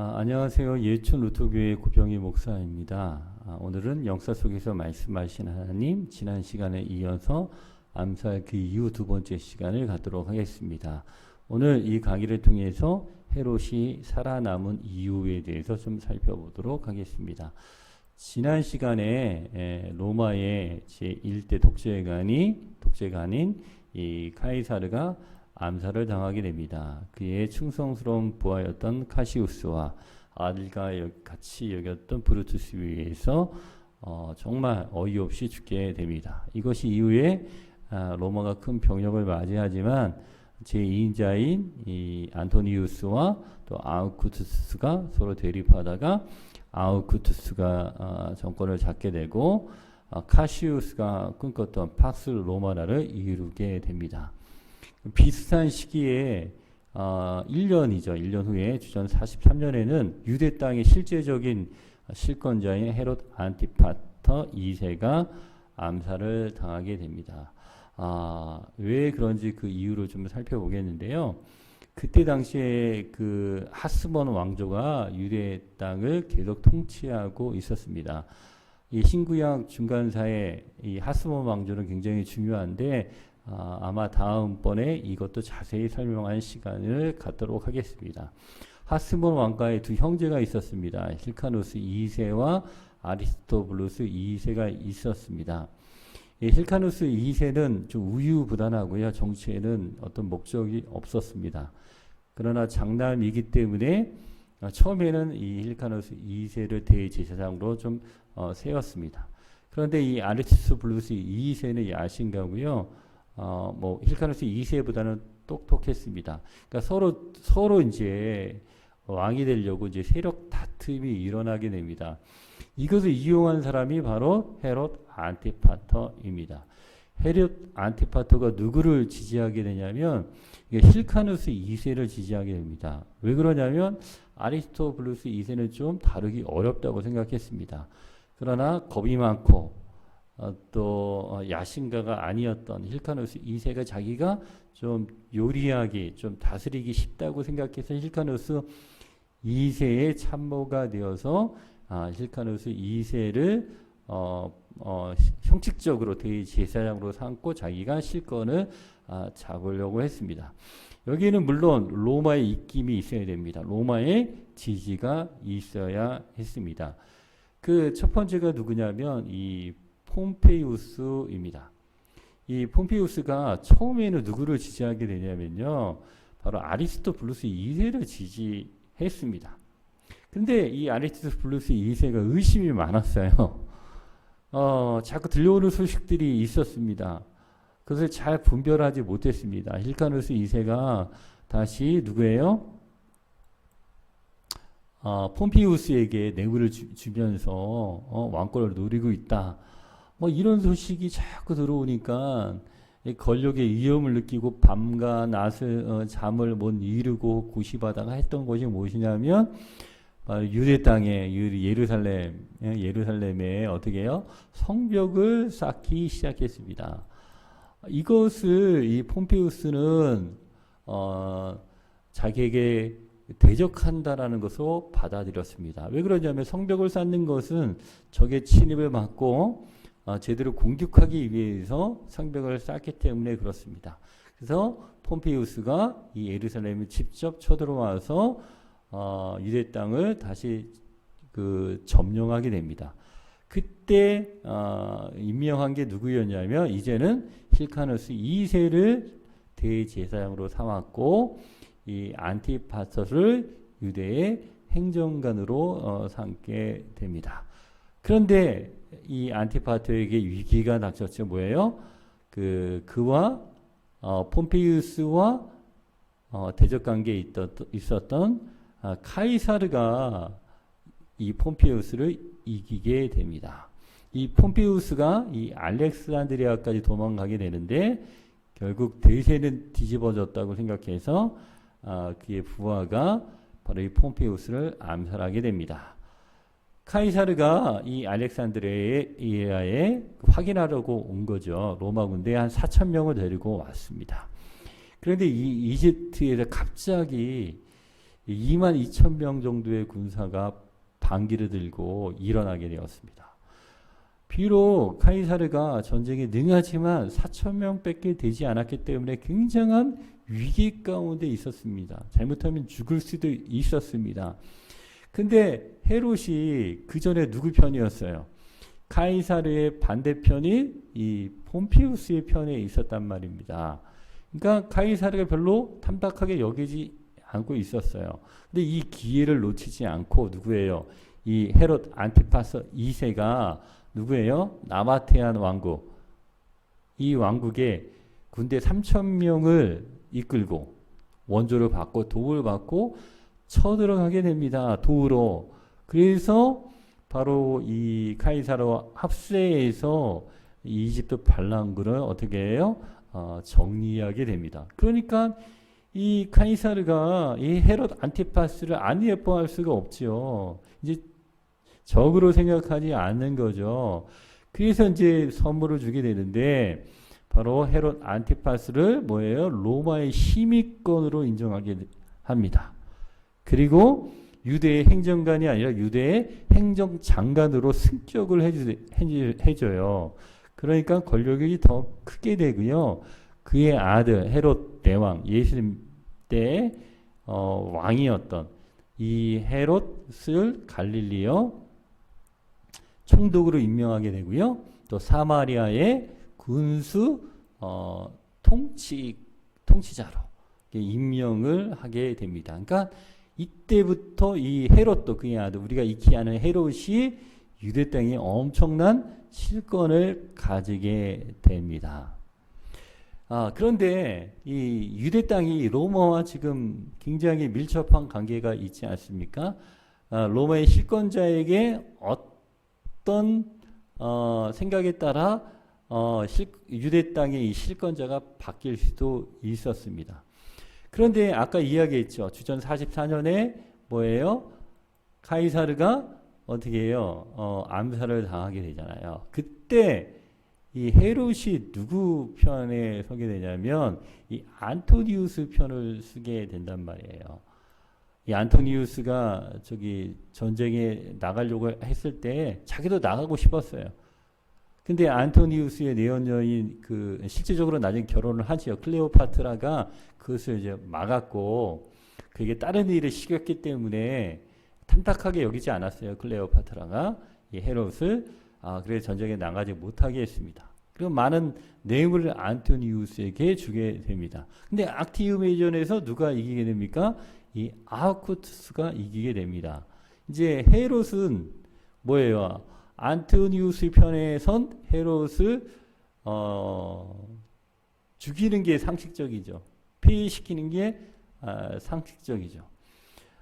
아, 안녕하세요. 예춘 루터교회 구병희 목사입니다. 아, 오늘은 역사 속에서 말씀하신 하나님 지난 시간에 이어서 암살 그 이후 두 번째 시간을 갖도록 하겠습니다. 오늘 이 강의를 통해서 헤롯이 살아남은 이유에 대해서 좀 살펴보도록 하겠습니다. 지난 시간에 에, 로마의 제1대 독재관이 독재관인 이 카이사르가 암살을 당하게 됩니다. 그의 충성스러운 부하였던 카시우스와 아들과 같이 여겼던 브루투스에 의해서 어, 정말 어이없이 죽게 됩니다. 이것이 이후에 아, 로마가 큰 병력을 맞이하지만 제2인자인 이 안토니우스와 또 아우쿠투스가 서로 대립하다가 아우쿠투스가 아, 정권을 잡게 되고 아, 카시우스가 꿈꿨던 팍스 로마나를 이루게 됩니다. 비슷한 시기에 어, 1년이죠. 1년 후에 주전 43년에는 유대 땅의 실제적인 실권자인 헤롯 안티파터 2세가 암살을 당하게 됩니다. 아, 왜 그런지 그 이유를 좀 살펴보겠는데요. 그때 당시에 그 하스본 왕조가 유대 땅을 계속 통치하고 있었습니다. 이 신구약 중간사의 이 하스본 왕조는 굉장히 중요한데 아, 아마 다음번에 이것도 자세히 설명할 시간을 갖도록 하겠습니다. 하스본 왕가의 두 형제가 있었습니다. 힐카누스 2세와 아리스토블루스 2세가 있었습니다. 이 힐카누스 2세는 좀 우유부단하고요. 정치에는 어떤 목적이 없었습니다. 그러나 장남이기 때문에 어, 처음에는 이 힐카누스 2세를 대제사장으로 좀 어, 세웠습니다. 그런데 이 아리스토블루스 2세는 야신가고요. 어, 뭐 힐카누스 2세보다는 똑똑했습니다. 그러니까 서로 서로 이제 왕이 되려고 이제 세력 다툼이 일어나게 됩니다. 이것을 이용한 사람이 바로 헤롯 안티파터입니다. 헤롯 안티파터가 누구를 지지하게 되냐면 힐카누스 2세를 지지하게 됩니다. 왜 그러냐면 아리스토블루스 2세는 좀 다루기 어렵다고 생각했습니다. 그러나 겁이 많고 어, 또 어, 야신가가 아니었던 힐카누스 2세가 자기가 좀 요리하게 좀 다스리기 쉽다고 생각해서 힐카누스 2세의 참모가 되어서 아, 힐카누스 2세를 어, 어, 형식적으로 대제사장으로 삼고 자기가 실권을 아, 잡으려고 했습니다. 여기는 물론 로마의 입김이 있어야 됩니다. 로마의 지지가 있어야 했습니다. 그 첫 번째가 누구냐면 이 폼페이우스입니다. 이 폼페이우스가 처음에는 누구를 지지하게 되냐면요. 바로 아리스토블루스 2세를 지지했습니다. 근데 이 아리스토블루스 2세가 의심이 많았어요. 어, 자꾸 들려오는 소식들이 있었습니다. 그것을 잘 분별하지 못했습니다. 힐카누스 2세가 다시 누구예요? 어, 폼피우스에게 뇌물을 주, 면서 어, 왕권을 노리고 있다. 뭐 이런 소식이 자꾸 들어오니까 권력의 위험을 느끼고 밤과 낮을 어, 잠을 못 이루고 고시바다가 했던 것이 무엇이냐면 유대 땅에 예루살렘 예, 예루살렘에 어떻게 해요 성벽을 쌓기 시작했습니다. 이것을 이 폼페우스는 어, 자기에게 대적한다라는 것으로 받아들였습니다. 왜 그러냐면 성벽을 쌓는 것은 적의 침입을 막고 어, 제대로 공격하기 위해서 성벽을 쌓기 때문에 그렇습니다. 그래서 폼페이우스가 이 예루살렘을 직접 쳐들어와서 어, 유대 땅을 다시 그 점령하게 됩니다. 그때 어, 임명한 게 누구였냐면 이제는 힐카누스 2세를 대제사장으로 삼았고 이 안티파서를 유대의 행정관으로 어, 삼게 됩니다. 그런데 이 안티파터에게 위기가 닥쳤죠. 뭐예요? 그 그와 어, 폼페이우스와 어, 대적 관계에 있었던 아, 카이사르가 이 폼페이우스를 이기게 됩니다. 이 폼페이우스가 이 알렉산드리아까지 도망가게 되는데 결국 대세는 뒤집어졌다고 생각해서 아, 그의 부하가 바로 이 폼페이우스를 암살하게 됩니다. 카이사르가 이 알렉산드리아에 확인하려고 온 거죠. 로마 군대 한 4천 명을 데리고 왔습니다. 그런데 이 이집트에서 갑자기 2만 2천 명 정도의 군사가 반기를 들고 일어나게 되었습니다. 비록 카이사르가 전쟁에 능하지만 4천 명밖에 되지 않았기 때문에 굉장한 위기 가운데 있었습니다. 잘못하면 죽을 수도 있었습니다. 근데 헤롯이 그 전에 누구 편이었어요? 카이사르의 반대편이 이 폼피우스의 편에 있었단 말입니다. 그러니까 카이사르가 별로 탐탁하게 여기지 않고 있었어요. 근데 이 기회를 놓치지 않고 누구예요? 이 헤롯 안티파스 2세가 누구예요? 나마테안 왕국. 이 왕국에 군대 3천 명을 이끌고 원조를 받고 도움을 받고 쳐들어가게 됩니다. 도우러. 그래서 바로 이 카이사르 합세에서 이집트 반란군을 어떻게 해요? 어, 정리하게 됩니다. 그러니까 이 카이사르가 이 헤롯 안티파스를 안 예뻐할 수가 없죠. 이제 적으로 생각하지 않는 거죠. 그래서 이제 선물을 주게 되는데 바로 헤롯 안티파스를 뭐예요? 로마의 심의권으로 인정하게 합니다. 그리고 유대의 행정관이 아니라 유대의 행정장관으로 승격을 해줘요. 그러니까 권력이 더 크게 되고요. 그의 아들 헤롯 대왕 예수님 때 어, 왕이었던 이 헤롯을 갈릴리어 총독으로 임명하게 되고요. 또 사마리아의 군수 어, 통치 통치자로 임명을 하게 됩니다. 그러니까 이때부터 이 헤롯도 그의 아들 우리가 익히 아는 헤롯이 유대 땅에 엄청난 실권을 가지게 됩니다. 아, 그런데 이 유대 땅이 로마와 지금 굉장히 밀접한 관계가 있지 않습니까? 아, 로마의 실권자에게 어떤 어, 생각에 따라 어, 실, 유대 땅의 이 실권자가 바뀔 수도 있었습니다. 그런데 아까 이야기했죠. 주전 44년에 뭐예요? 카이사르가 어떻게 해요? 어, 암살을 당하게 되잖아요. 그때 이 헤롯이 누구 편에 서게 되냐면 이 안토니우스 편을 쓰게 된단 말이에요. 이 안토니우스가 저기 전쟁에 나가려고 했을 때 자기도 나가고 싶었어요. 근데 안토니우스의 내연녀인 그 실제적으로 나중에 결혼을 하지요. 클레오파트라가 그것을 이제 막았고 그게 다른 일에 시켰기 때문에 탐탁하게 여기지 않았어요. 클레오파트라가 이 헤롯을 아 그래 전쟁에 나가지 못하게 했습니다. 그리고 많은 뇌물을 안토니우스에게 주게 됩니다. 근데 악티우메이전에서 누가 이기게 됩니까? 이 아우쿠투스가 이기게 됩니다. 이제 헤롯은 뭐예요? 안토니우스 편에 선 헤롯을 어, 죽이는 게 상식적이죠. 폐위시키는 게 아, 상식적이죠.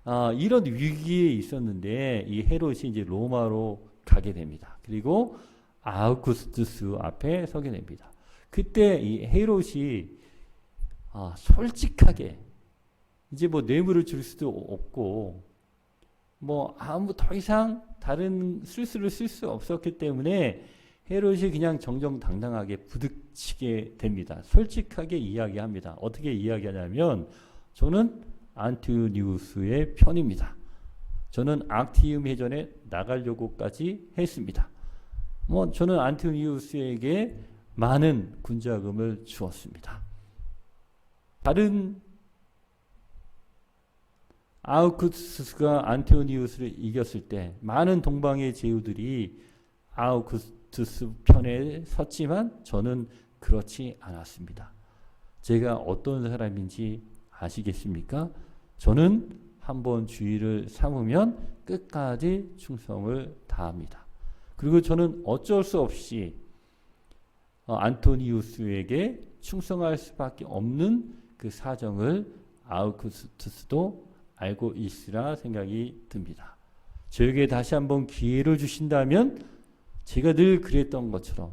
아, 이런 위기에 있었는데 이 헤롯이 이제 로마로 가게 됩니다. 그리고 아우구스투스 앞에 서게 됩니다. 그때 이 헤롯이 아, 솔직하게 이제 뭐 뇌물을 줄 수도 없고 뭐 아무 더 이상 다른 술수를 쓸 수 없었기 때문에 헤롯이 그냥 정정당당하게 부득치게 됩니다. 솔직하게 이야기합니다. 어떻게 이야기하냐면 저는 안티니우스의 편입니다. 저는 악티움 해전에 나가려고까지 했습니다. 뭐 저는 안티니우스에게 많은 군자금을 주었습니다. 다른 아우쿠스가 안티오니우스를 이겼을 때 많은 동방의 제후들이 아우쿠스투스 편에 섰지만 저는 그렇지 않았습니다. 제가 어떤 사람인지 아시겠습니까? 저는 한번 주의를 삼으면 끝까지 충성을 다합니다. 그리고 저는 어쩔 수 없이 어, 안토니우스에게 충성할 수밖에 없는 그 사정을 아우쿠스투스도 알고 있으라 생각이 듭니다. 저에게 다시 한번 기회를 주신다면 제가 늘 그랬던 것처럼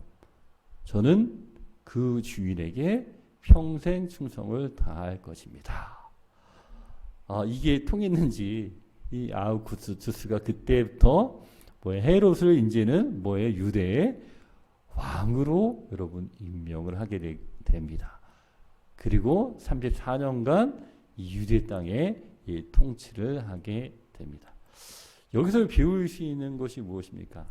저는 그 주인에게 평생 충성을 다할 것입니다. 아, 이게 통했는지 이 아우쿠스투스가 그때부터 뭐 헤롯을 이제는 뭐의 유대의 왕으로 여러분 임명을 하게 되, 됩니다. 그리고 34년간 이 유대 땅에 이 통치를 하게 됩니다. 여기서 배울 수 있는 것이 무엇입니까?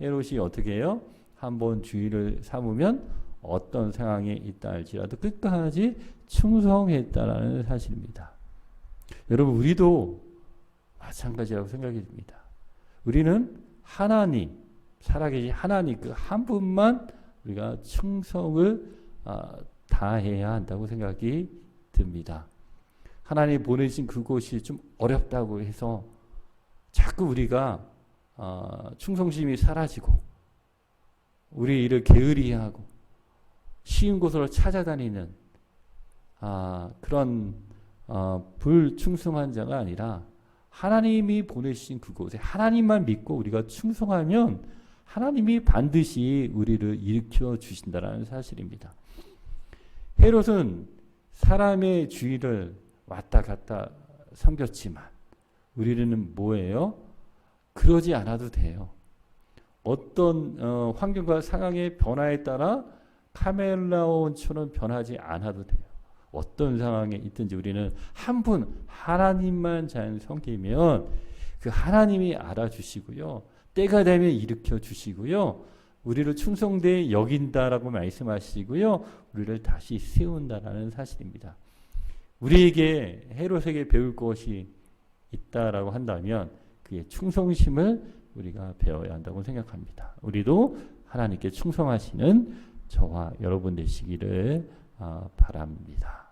헤롯이 어떻게 해요? 한번 주의를 삼으면 어떤 상황에 있다 할지라도 끝까지 충성했다라는 사실입니다. 여러분 우리도 마찬가지라고 생각이 듭니다. 우리는 하나님 살아계신 하나님 그 한 분만 우리가 충성을 아, 다해야 한다고 생각이 듭니다. 하나님 보내신 그곳이 좀 어렵다고 해서 자꾸 우리가 어, 충성심이 사라지고 우리 일을 게으리하고 쉬운 곳으로 찾아다니는 아, 그런 어, 불충성한 자가 아니라 하나님이 보내신 그곳에 하나님만 믿고 우리가 충성하면 하나님이 반드시 우리를 일으켜 주신다라는 사실입니다. 헤롯은 사람의 주의를 왔다 갔다 섬겼지만 우리는 뭐예요? 그러지 않아도 돼요. 어떤 어, 환경과 상황의 변화에 따라 카멜라온처럼 변하지 않아도 돼요. 어떤 상황에 있든지 우리는 한 분 하나님만 잘 섬기면 그 하나님이 알아주시고요. 때가 되면 일으켜 주시고요. 우리를 충성되이 여긴다라고 말씀하시고요. 우리를 다시 세운다라는 사실입니다. 우리에게 헤롯에게 배울 것이 있다라고 한다면 그의 충성심을 우리가 배워야 한다고 생각합니다. 우리도 하나님께 충성하시는 저와 여러분 되시기를 아, 바랍니다.